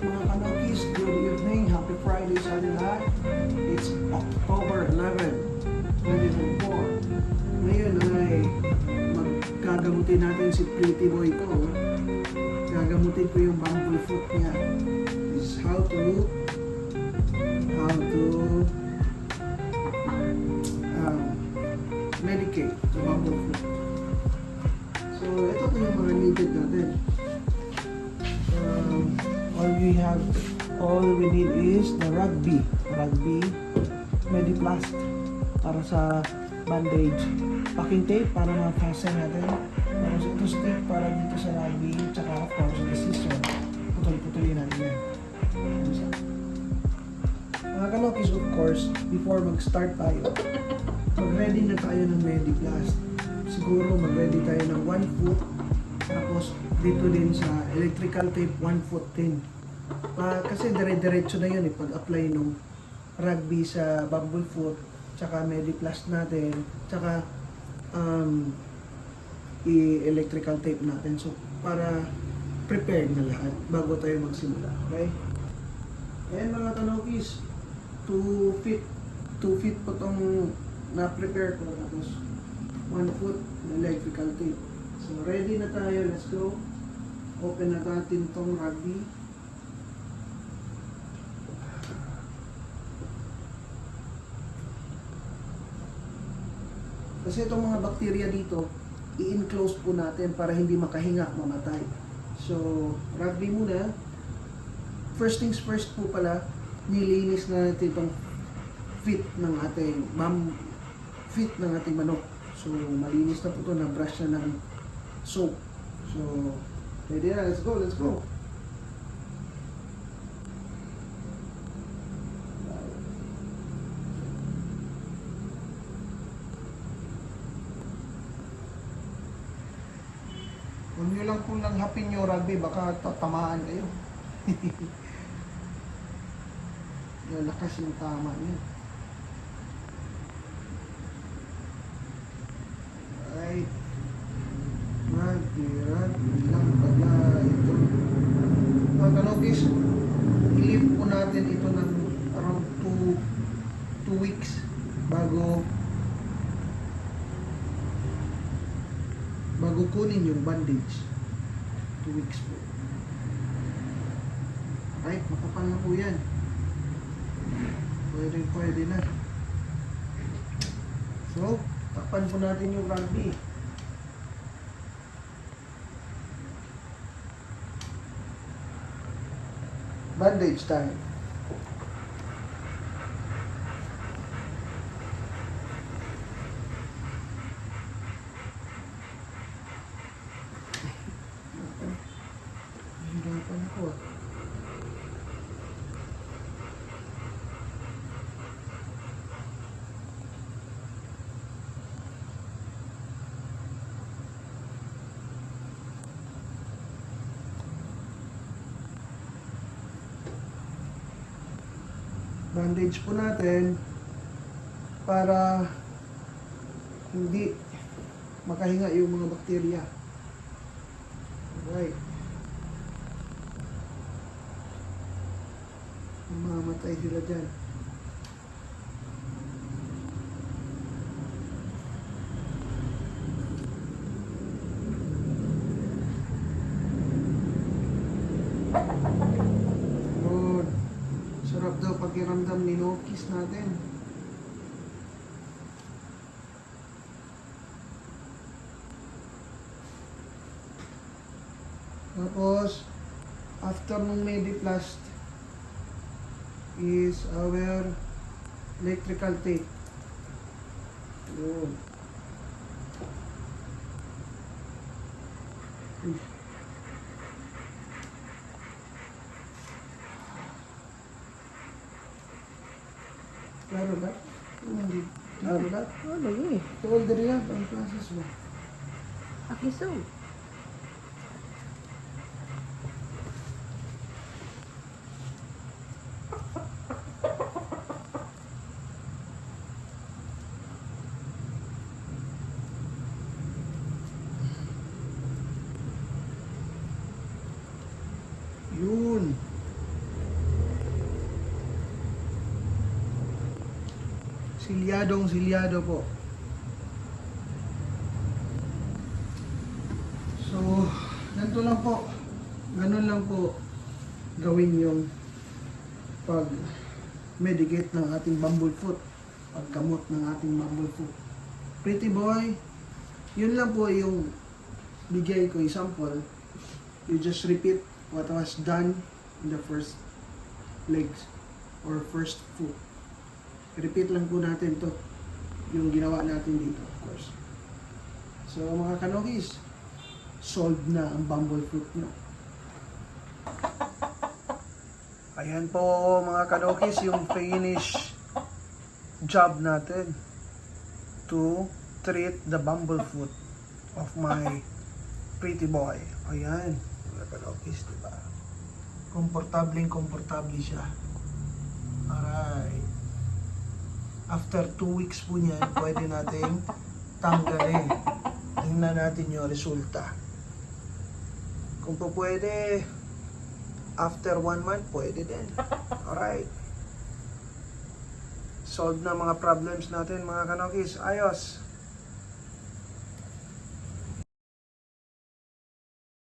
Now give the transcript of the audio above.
mga kanokis. Good evening. Happy Friday sa atin lahat. It's October 11, 2024. Ngayon ay magkagamutin natin si Pretty Boy ko. Gagamutin ko yung bamboo foot niya. Is how to how to um, medicate the bamboo foot. So, ito po yung mga needed natin all we have all we need is the rugby. Rugby mediplast para sa bandage. Packing tape para ma-fasten natin. Tapos ito stick para dito sa rugby. Tsaka of course the scissor. Putol-putulin natin yan. Mga kalokis of course before mag-start tayo mag-ready na tayo ng mediplast. Siguro mag-ready tayo ng 1 foot tapos dito din sa electrical tape 114. Pa, kasi dire-diretso na yun eh, pag-apply ng rugby sa bubble foot, tsaka mediplast natin, tsaka um, i-electrical tape natin. So, para prepared na lahat bago tayo magsimula. Okay? Ayan mga tanokis, 2 feet, 2 feet po itong na-prepare ko. Tapos, 1 foot electrical tape. So, ready na tayo. Let's go. Open na natin tong rugby. Kasi itong mga bakterya dito, i-enclose po natin para hindi makahinga, mamatay. So, rugby muna. First things first po pala, nilinis na natin itong fit ng ating mam fit ng ating manok. So, malinis na po ito, na-brush na ng soap. So, pwede na. Let's go, let's go. Huwag nyo lang kung langhapin nyo rugby, baka tatamaan kayo. Lalakas yung tama niya. kukunin yung bandage. 2 weeks po. Right, makapal na po yan. Pwede, pwede na. So, tapan po natin yung rugby. Bandage time. po. bandage po natin para hindi makahinga yung mga bakterya. Alright. mamatay sila dyan. Lord, sarap daw pakiramdam ni Lokis natin. Tapos, after mong mediplastic, is our electrical tape. Yun. Klaro ba? Hindi. Klaro ba? Ano yun eh? Ito all the real, ang process mo. Akiso. Okay, so. Silyadong silyado po. So, ganito lang po. Ganun lang po gawin yung pag medicate ng ating bumblefoot. Paggamot ng ating bumblefoot. Pretty boy, yun lang po yung bigay ko example. You just repeat what was done in the first legs or first foot. Repeat lang po natin to yung ginawa natin dito, of course. So mga kanokis, solved na ang bumblefoot nyo. Ayan po mga kanokis yung finish job natin to treat the bumblefoot of my pretty boy. Ayan, mga kanokis, di ba? Komportabling komportable siya. Alright. After two weeks po niyan, pwede nating tanggalin. Tingnan natin yung resulta. Kung po pwede, after one month, pwede din. Alright. Solve na mga problems natin mga kanokis. Ayos.